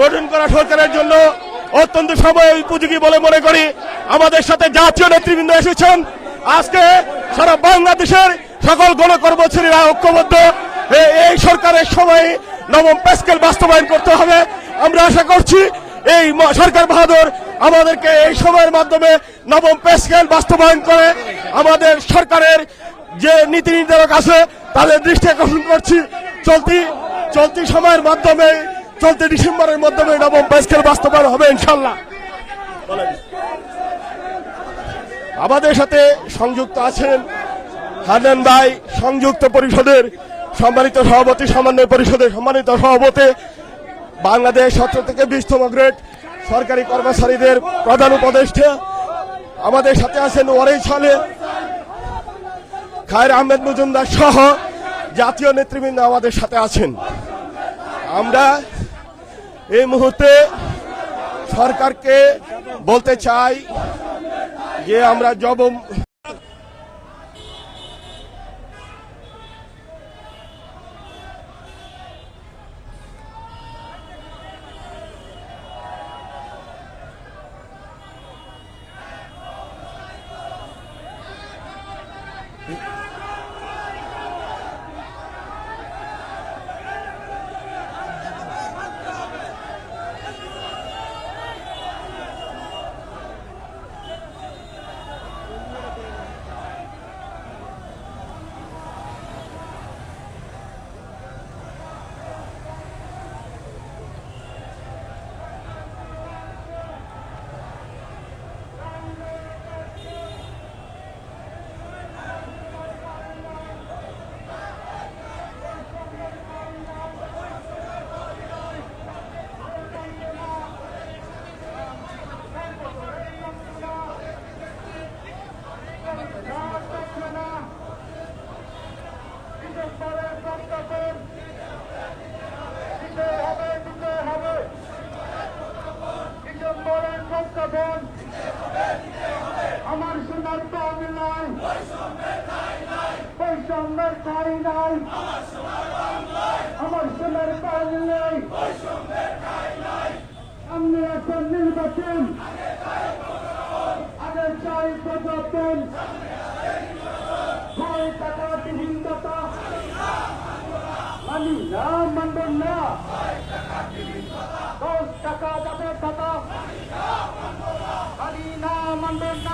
গঠন করা সরকারের জন্য অত্যন্ত সময় উপযোগী বলে মনে করি। আমাদের সাথে জাতীয় নেতৃবৃন্দ এসেছেন। আজকে সারা বাংলাদেশের সকল গণকর্মচারীরা ঐক্যবদ্ধ। এই সরকারের সময় নবম প্যাসকেল বাস্তবায়ন করতে হবে। আমরা আশা করছি এই সরকার বাহাদুর আমাদেরকে এই সময়ের মাধ্যমে নবম প্যাসকেল বাস্তবায়ন করে আমাদের সরকারের যে নীতি নির্ধারক আছে, তাদের দৃষ্টি আকর্ষণ করছি। চলতি চলতি সময়ের মাধ্যমে চলতি ডিসেম্বরের মাধ্যমে নবম প্যাসকেল বাস্তবায়ন হবে ইনশাল্লাহ আমাদের সাথে সংযুক্ত আছেন হান্নান ভাই, সংযুক্ত পরিষদের সম্মানিত সভাপতি সমন্বয় পরিষদের সম্মানিত সভাপতি, বাংলাদেশ সতেরো থেকে বিশতম গ্রেড সরকারি কর্মচারীদের প্রধান উপদেষ্টা। আমাদের সাথে আছেন ওয়ারেই সালে খায়ের আহমেদ মজুমদার সহ জাতীয় নেতৃবৃন্দ আমাদের সাথে আছেন। আমরা এই মুহূর্তে সরকারকে বলতে চাই যে আমরা জব আমার সোনার পাওয়া নাই। বৈষম্যের ঠাই নাই। আমার সোনার পাওয়া নাই। সামনে এখন নির্বাচন। আগে চাই প্রজাতন ছয় টাকা বিভিন্নতা মানি না মানবেন না। দশ টাকা যাবে টাকা মানি না মানবেন না